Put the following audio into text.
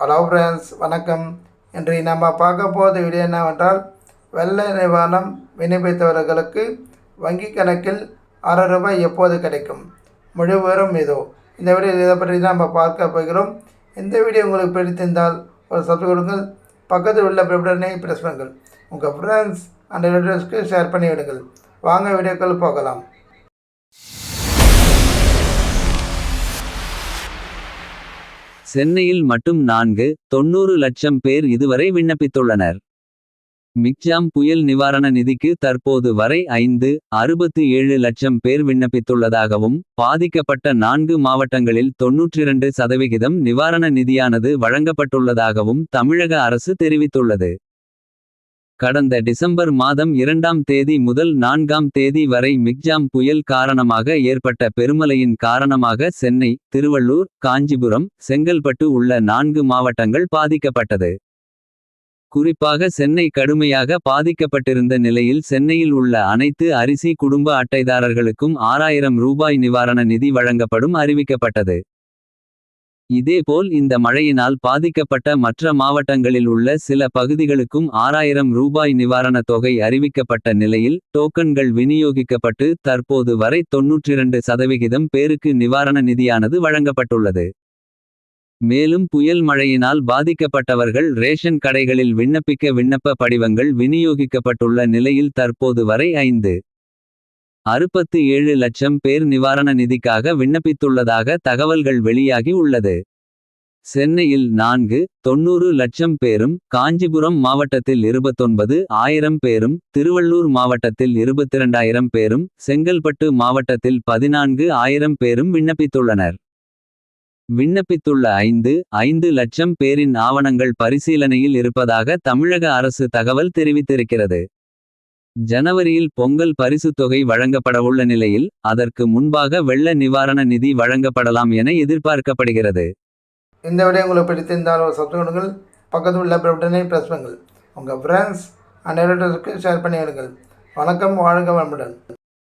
Hello friends வணக்கம். இன்றைக்கு நம்ம பார்க்க போகிற வீடியோ என்னவென்றால் வெள்ள நிவாரணம் விண்ணப்பித்தவர்களுக்கு வங்கி கணக்கில் அரை ரூபாய் எப்போது கிடைக்கும்? முழு விவரம் இதோ. இந்த வீடியோ இதை பற்றி தான் நம்ம பார்க்க போகிறோம். இந்த வீடியோ உங்களுக்கு பிடித்திருந்தால் ஒரு சப்ஸ்கிரைப் கொடுங்கள். பக்கத்தில் உள்ள பெல்பட்டனை ப்ரெஸ் பண்ணுங்கள். உங்கள் ஃப்ரெண்ட்ஸ் அண்ட் ரிலேட்டிவ்ஸ்க்கு ஷேர் பண்ணி விடுங்கள் வாங்க வீடியோக்கள் போகலாம். சென்னையில் மட்டும் நான்கு தொண்ணூறு லட்சம் பேர் இதுவரை விண்ணப்பித்துள்ளனர். மிக்ஜாம் புயல் நிவாரண நிதிக்கு தற்போது வரை ஐந்து அறுபத்து ஏழு லட்சம் பேர் விண்ணப்பித்துள்ளதாகவும் பாதிக்கப்பட்ட நான்கு மாவட்டங்களில் தொன்னூற்றிரண்டு சதவிகிதம் நிவாரண நிதியானது வழங்கப்பட்டுள்ளதாகவும் தமிழக அரசு தெரிவித்துள்ளது. கடந்த டிசம்பர் மாதம் இரண்டாம் தேதி முதல் நான்காம் தேதி வரை மிக்ஜாம் புயல் காரணமாக ஏற்பட்ட பெருமழையின் காரணமாக சென்னை திருவள்ளூர் காஞ்சிபுரம் செங்கல்பட்டு உள்ள நான்கு மாவட்டங்கள் பாதிக்கப்பட்டது. குறிப்பாக சென்னை கடுமையாக பாதிக்கப்பட்டிருந்த நிலையில் சென்னையில் உள்ள அனைத்து அரிசி குடும்ப அட்டைதாரர்களுக்கும் ஆறாயிரம் ரூபாய் நிவாரண நிதி வழங்கப்படும் அறிவிக்கப்பட்டது. இதேபோல் இந்த மழையினால் பாதிக்கப்பட்ட மற்ற மாவட்டங்களில் உள்ள சில பகுதிகளுக்கும் ஆறாயிரம் ரூபாய் நிவாரணத் தொகை அறிவிக்கப்பட்ட நிலையில் டோக்கன்கள் விநியோகிக்கப்பட்டு தற்போது வரை தொன்னூற்றிரண்டு சதவிகிதம் பேருக்கு நிவாரண நிதியானது வழங்கப்பட்டுள்ளது. மேலும் புயல் மழையினால் பாதிக்கப்பட்டவர்கள் ரேஷன் கடைகளில் விண்ணப்பிக்க விண்ணப்ப படிவங்கள் விநியோகிக்கப்பட்டுள்ள நிலையில் தற்போது வரை ஐந்து அறுபத்து ஏழு லட்சம் பேர் நிவாரண நிதிக்காக விண்ணப்பித்துள்ளதாக தகவல்கள் வெளியாகி உள்ளது. சென்னையில் நான்கு தொன்னூறு லட்சம் பேரும் காஞ்சிபுரம் மாவட்டத்தில் இருபத்தொன்பது ஆயிரம் பேரும் திருவள்ளூர் மாவட்டத்தில் இருபத்திரண்டாயிரம் பேரும் செங்கல்பட்டு மாவட்டத்தில் பதினான்கு ஆயிரம் பேரும் விண்ணப்பித்துள்ளனர். விண்ணப்பித்துள்ள ஐந்து ஐந்து லட்சம் பேரின் ஆவணங்கள் பரிசீலனையில் இருப்பதாக தமிழக அரசு தகவல் தெரிவித்திருக்கிறது. ஜனவரியில் பொங்கல் பரிசுத் தொகை வழங்கப்படவுள்ள நிலையில் அதற்கு முன்பாக வெள்ள நிவாரண நிதி வழங்கப்படலாம் என எதிர்பார்க்கப்படுகிறது. இந்த விட உங்களுக்கு பிடித்திருந்தால் ஒரு சப்ஸ்கிரைப் பக்கத்தில் உள்ள பெல்பட்டனை ப்ரெஸ் பண்ணுங்கள். உங்கள் ஃப்ரெண்ட்ஸ் அண்ட் ரிலேட்டிவ்ஸ்க்கு ஷேர் பண்ணிவிடுங்கள். வணக்கம் வாழ்க வளமுடன்.